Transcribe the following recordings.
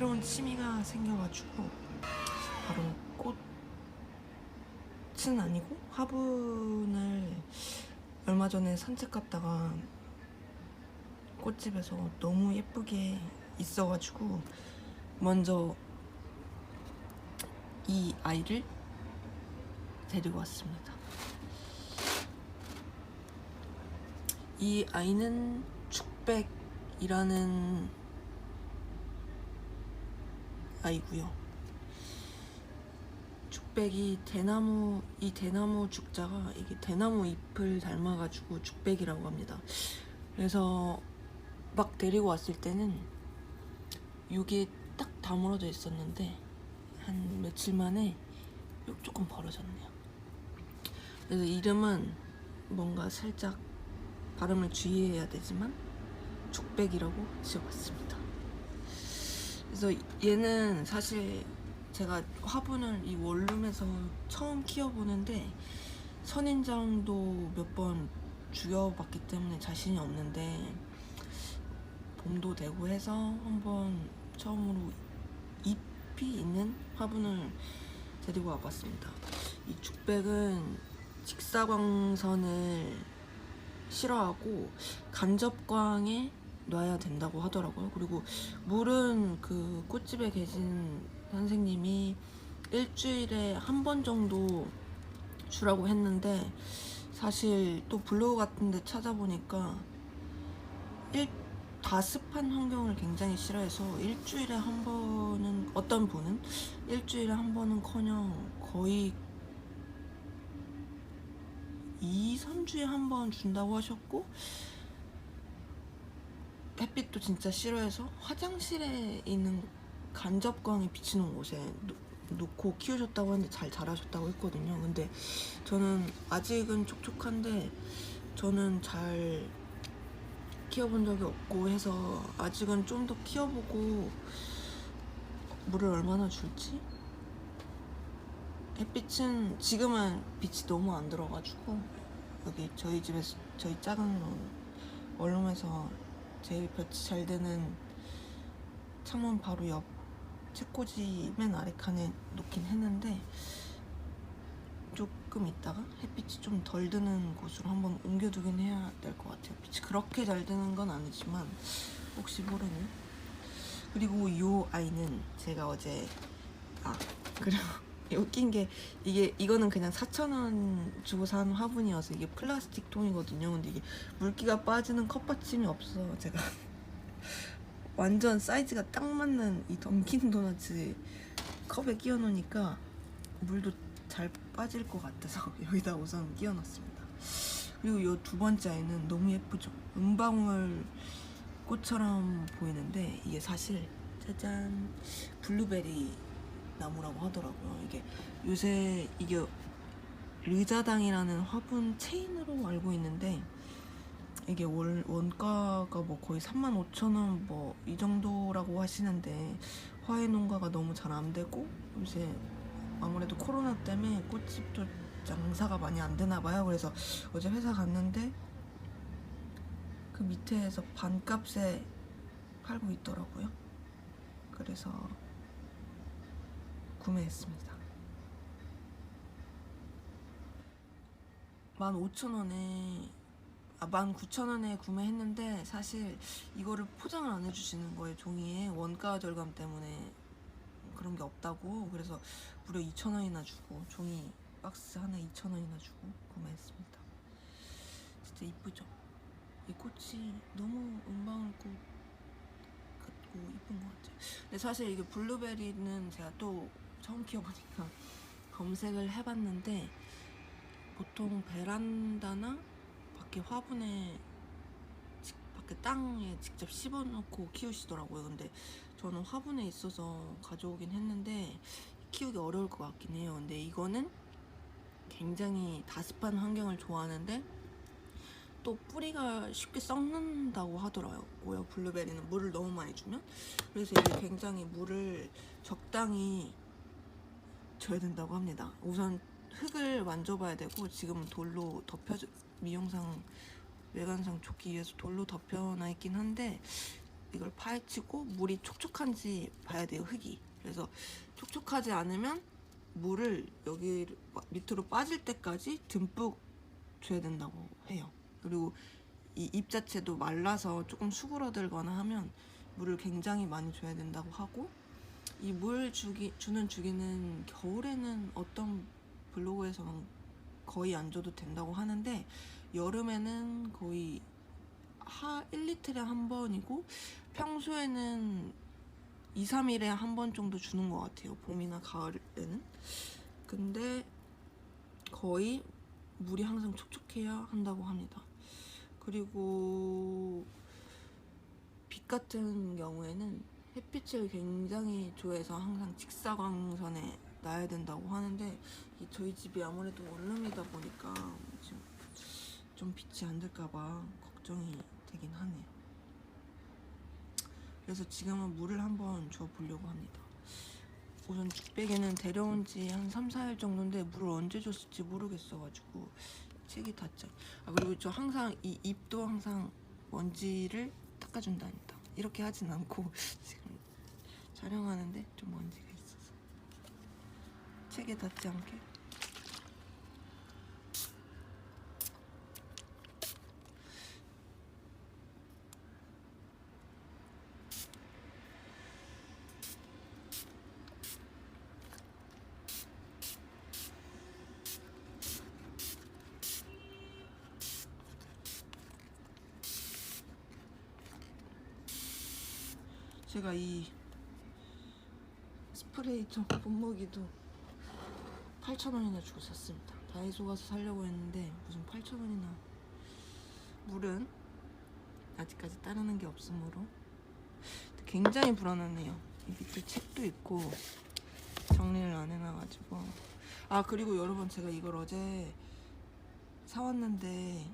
새로운 취미가 생겨가지고 바로 꽃은 아니고 화분을 얼마 전에 산책 갔다가 꽃집에서 너무 예쁘게 있어가지고 먼저 이 아이를 데리고 왔습니다. 이 아이는 축백이라는 아이고요. 죽백이 대나무 이 대나무 죽자가 이게 대나무 잎을 닮아가지고 죽백이라고 합니다. 그래서 막 데리고 왔을 때는 이게 딱 다물어져 있었는데 한 며칠 만에 요- 조금 벌어졌네요. 그래서 이름은 뭔가 살짝 발음을 주의해야 되지만 죽백이라고 지어봤습니다. 그래서 얘는 사실 제가 화분을 이 원룸에서 처음 키워보는데 선인장도 몇 번 죽여봤기 때문에 자신이 없는데 봄도 되고 해서 한번 처음으로 잎이 있는 화분을 데리고 와봤습니다. 이 죽백은 직사광선을 싫어하고 간접광에 놔야 된다고 하더라고요. 그리고 물은 그 꽃집에 계신 선생님이 일주일에 한 번 정도 주라고 했는데 사실 또 블로그 같은 데 찾아보니까 일, 다습한 환경을 굉장히 싫어해서 일주일에 한 번은 어떤 분은 일주일에 한 번은 커녕 거의 2, 3주에 한 번 준다고 하셨고 햇빛도 진짜 싫어해서 화장실에 있는 간접광이 비치는 곳에 놓, 놓고 키우셨다고 하는데 잘 자라셨다고 했거든요. 근데 저는 아직은 촉촉한데 저는 잘 키워본 적이 없고 해서 아직은 좀 더 키워보고 물을 얼마나 줄지 햇빛은 지금은 빛이 너무 안 들어가지고 여기 저희 집에서 저희 작은 원룸에서 제일 볕이 잘 드는 창문 바로 옆 책꽂이 맨 아래 칸에 놓긴 했는데 조금 있다가 햇빛이 좀 덜 드는 곳으로 한번 옮겨두긴 해야 될 것 같아요. 빛이 그렇게 잘 드는 건 아니지만 혹시 모르니. 그리고 이 아이는 제가 어제 아 그리고 웃긴 게 이게 이거는 그냥 4,000원 주고 산 화분이어서 이게 플라스틱 통이거든요. 근데 이게 물기가 빠지는 컵받침이 없어. 제가 완전 사이즈가 딱 맞는 이 던킨 도너츠 컵에 끼워 놓으니까 물도 잘 빠질 것 같아서 여기다 우선 끼워 놨습니다. 그리고 이 두 번째 아이는 너무 예쁘죠. 은방울 꽃처럼 보이는데 이게 사실 짜잔 블루베리 나무라고 하더라고요. 이게 요새 이게 르자당이라는 화분 체인으로 알고 있는데 이게 월, 원가가 뭐 거의 35,000원 뭐 이 정도라고 하시는데 화훼 농가가 너무 잘 안 되고 요새 아무래도 코로나 때문에 꽃집도 장사가 많이 안 되나 봐요. 그래서 어제 회사 갔는데 그 밑에서 반값에 팔고 있더라고요. 그래서 구매했습니다. 15,000원에 아, 19,000원에 구매했는데 사실 이거를 포장을 안 해주시는 거예요 종이에 원가 절감 때문에 그런 게 없다고 그래서 무려 2,000원이나 주고 종이 박스 하나에 2,000원이나 주고 구매했습니다 진짜 이쁘죠? 이 꽃이 너무 은방울꽃 같고 이쁜 것 같아요 근데 사실 이게 블루베리는 제가 또 처음 키워보니까 검색을 해봤는데 보통 베란다나 밖에 화분에 직- 밖에 땅에 직접 씹어놓고 키우시더라고요. 근데 저는 화분에 있어서 가져오긴 했는데 키우기 어려울 것 같긴 해요. 근데 이거는 굉장히 다습한 환경을 좋아하는데 또 뿌리가 쉽게 썩는다고 하더라고요. 블루베리는 물을 너무 많이 주면 그래서 이게 굉장히 물을 적당히 줘야 된다고 합니다. 우선 흙을 만져봐야 되고 지금은 돌로 덮여 미용상 외관상 좋기 위해서 돌로 덮여놔 있긴 한데 이걸 파헤치고 물이 촉촉한지 봐야 돼요 흙이 그래서 촉촉하지 않으면 물을 여기 밑으로 빠질 때까지 듬뿍 줘야 된다고 해요 그리고 이 잎 자체도 말라서 조금 수그러들거나 하면 물을 굉장히 많이 줘야 된다고 하고 이 물 주기 주는 주기는 겨울에는 어떤 블로그에서는 거의 안 줘도 된다고 하는데 여름에는 거의 하 1리터에 한 번이고 평소에는 2, 3일에 한 번 정도 주는 것 같아요. 봄이나 가을에는. 근데 거의 물이 항상 촉촉해야 한다고 합니다. 그리고 빛 같은 경우에는 햇빛을 굉장히 좋아해서 항상 직사광선에 놔야 된다고 하는데 이 저희 집이 아무래도 원룸이다 보니까 지금 좀 빛이 안 들까봐 걱정이 되긴 하네요. 그래서 지금은 물을 한번 줘 보려고 합니다. 우선 죽배기는 데려온 지 한 3, 4일 정도인데 물을 언제 줬을지 모르겠어가지고 책이 닿죠. 아 그리고 저 항상 이 잎도 항상 먼지를 닦아준답니다. 이렇게 하진 않고 지금 촬영하는데 좀 먼지가 있어서. 책에 닿지 않게 제가 이 스프레이 좀 분무기도 8,000원이나 주고 샀습니다. 다이소 가서 사려고 했는데 무슨 8,000원이나 물은 아직까지 따르는 게 없으므로 굉장히 불안하네요. 이 밑에 책도 있고 정리를 안 해놔가지고 아 그리고 여러분 제가 이걸 어제 사왔는데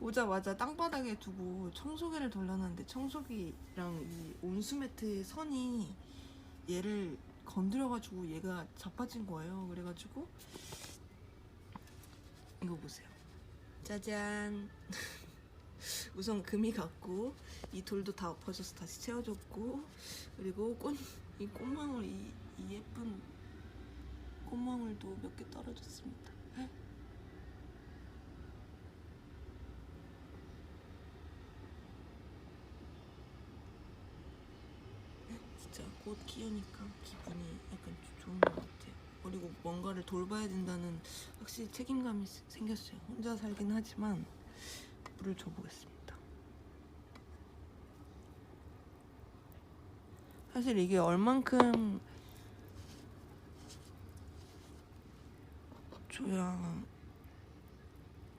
오자마자 땅바닥에 두고 청소기를 돌려놨는데 청소기랑 이 온수매트의 선이 얘를 건드려가지고 얘가 자빠진 거예요. 그래가지고 이거 보세요. 짜잔. 우선 금이 갔고 이 돌도 다 엎어져서 다시 채워줬고 그리고 꽃 이 꽃망울 이, 이 예쁜 꽃망울도 몇 개 떨어졌습니다. 진짜 꽃 키우니까 기분이 약간 좀 좋은 것 같아요. 그리고 뭔가를 돌봐야 된다는 확실히 책임감이 스- 생겼어요. 혼자 살긴 하지만 물을 줘보겠습니다. 사실 이게 얼만큼 줘야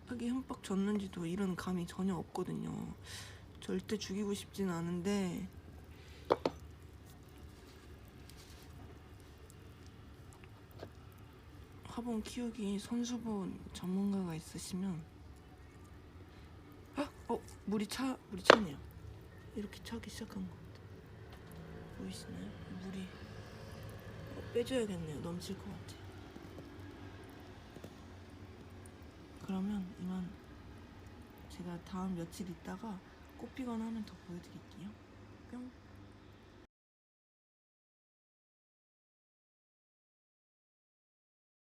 하기 흠뻑 졌는지도 이런 감이 전혀 없거든요. 절대 죽이고 싶진 않은데 화분 키우기 선수본 전문가가 있으시면 아, 어 물이 차 물이 차네요. 이렇게 차기 시작한 것 같아. 보이시나요? 물이 어, 빼줘야겠네요. 넘칠 것 같아. 그러면 이만 제가 다음 며칠 있다가 꽃 피거나 하면 더 보여드릴게요. 뿅.